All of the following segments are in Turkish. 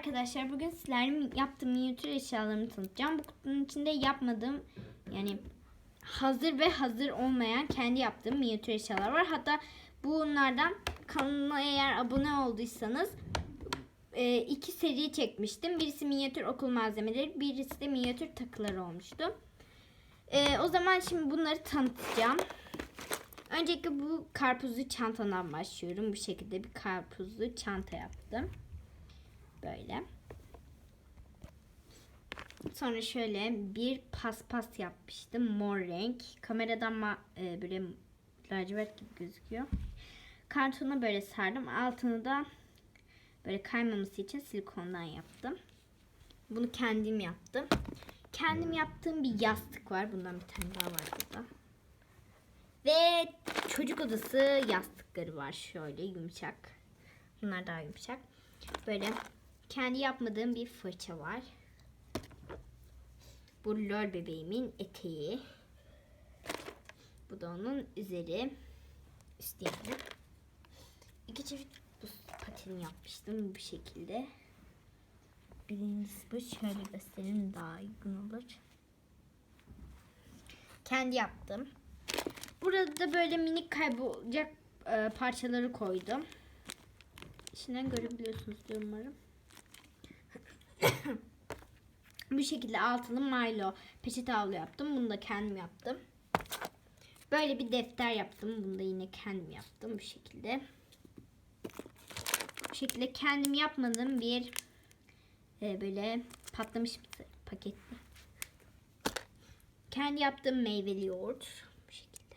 arkadaşlar bugün sizlerle yaptığım minyatür eşyalarımı tanıtacağım. Bu kutunun içinde yapmadığım yani hazır ve hazır olmayan kendi yaptığım minyatür eşyalar var. Hatta bunlardan kanalıma eğer abone olduysanız e, iki seri çekmiştim. Birisi minyatür okul malzemeleri, birisi de minyatür takılar olmuştu. E, o zaman şimdi bunları tanıtacağım. Öncelikle bu karpuzlu çantadan başlıyorum. Bu şekilde bir karpuzlu çanta yaptım. Böyle. Sonra şöyle bir paspas yapmıştım. Mor renk. Kameradan ma- e, böyle lacivert gibi gözüküyor. Kartona böyle sardım. Altını da böyle kaymaması için silikondan yaptım. Bunu kendim yaptım. Kendim yaptığım bir yastık var. Bundan bir tane daha var burada. Ve çocuk odası yastıkları var şöyle yumuşak. Bunlar daha yumuşak. Böyle kendi yapmadığım bir fırça var. Bu lol bebeğimin eteği. Bu da onun üzeri. Üstü yani. İki çift buz pateni yapmıştım bu şekilde. Birincisi bu. Şöyle göstereyim daha uygun olur. Kendi yaptım. Burada da böyle minik kaybolacak e, parçaları koydum. İçinden görebiliyorsunuz umarım. Bu şekilde altılı Milo peçete havlu yaptım. Bunu da kendim yaptım. Böyle bir defter yaptım. Bunu da yine kendim yaptım bu şekilde. Bu şekilde kendim yapmadığım bir e, böyle patlamış mısır paketli. Kendi yaptığım meyveli yoğurt. Bu şekilde.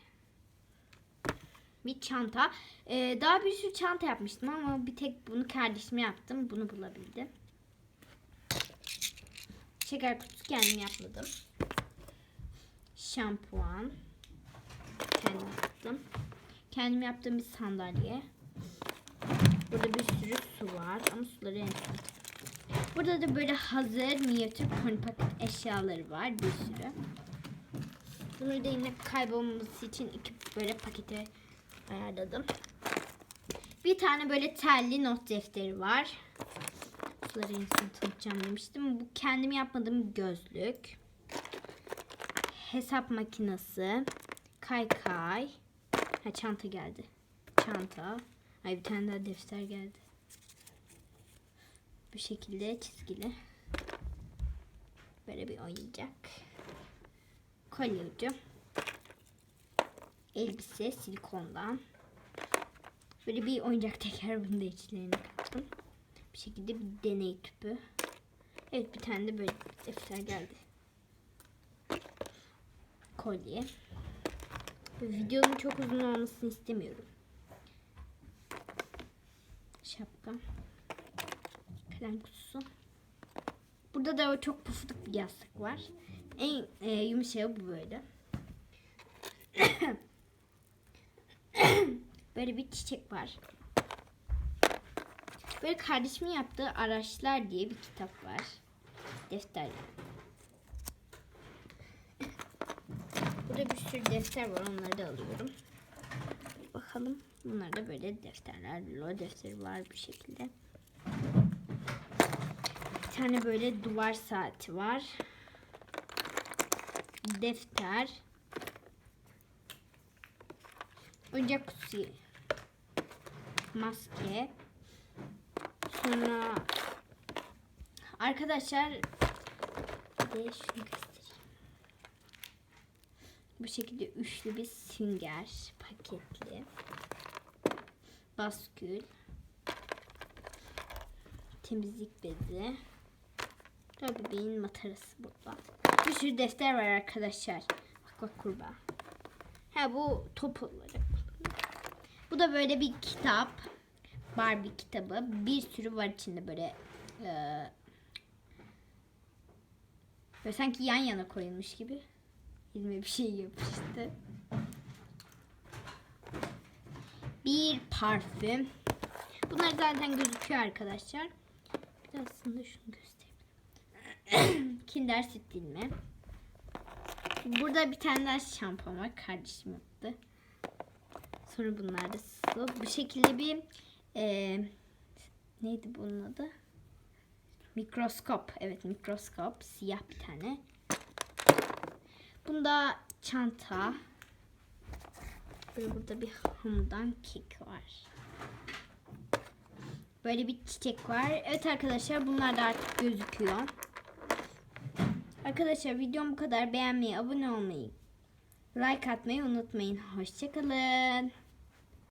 Bir çanta. Ee, daha bir sürü çanta yapmıştım ama bir tek bunu kardeşime yaptım. Bunu bulabildim. Şeker kutusu kendim yapmadım. Şampuan. Kendim yaptım. Kendim yaptığım bir sandalye. Burada bir sürü su var ama suları en. Burada da böyle hazır minyatür pony paket eşyaları var bir sürü. Bunu da yine kaybolmaması için iki böyle pakete ayarladım. Bir tane böyle telli not defteri var. Bunları en son tanıtacağım demiştim. Bu kendim yapmadığım gözlük. Hesap makinesi. Kaykay. Ha çanta geldi. Çanta. Ay bir tane daha defter geldi. Bu şekilde çizgili. Böyle bir oyuncak. Kolye ucu. Elbise silikondan. Böyle bir oyuncak teker bunu da içlerine kattım. Bir şekilde bir deney tüpü. Evet bir tane de böyle defter geldi. Kolye. Videonun çok uzun olmasını istemiyorum. Şapka. Kalem kutusu. Burada da çok pufuduk bir yastık var. En e, yumuşağı bu böyle. böyle bir çiçek var. Böyle kardeşimin yaptığı araçlar diye bir kitap var. Defter. Burada bir sürü defter var. Onları da alıyorum. Bakalım. Bunlar da böyle defterler. Lo defteri var bir şekilde. Bir tane böyle duvar saati var. Defter. Oyuncak kutusu. Maske. Sonra arkadaşlar. Bu şekilde üçlü bir sünger paketli. Baskül. Temizlik bezi. Tabii bebeğin matarası burada. Bir sürü defter var arkadaşlar. Bak bak kurbağa. Ha bu top olarak. Bu da böyle bir kitap. Barbie kitabı. Bir sürü var içinde böyle. E, böyle sanki yan yana koyulmuş gibi. Elime bir şey yapıştı. Bir parfüm. Bunlar zaten gözüküyor arkadaşlar. Bir aslında şunu göstereyim. Kinder süt dilimi. Burada bir tane daha şampuan var. Kardeşim yaptı. Sonra bunlar da su. Bu şekilde bir e, neydi bunun adı? Mikroskop. Evet mikroskop. Siyah bir tane. Bunda çanta. Böyle burada bir hamurdan kek var. Böyle bir çiçek var. Evet arkadaşlar bunlar da artık gözüküyor. Arkadaşlar videom bu kadar. Beğenmeyi, abone olmayı, like atmayı unutmayın. Hoşçakalın.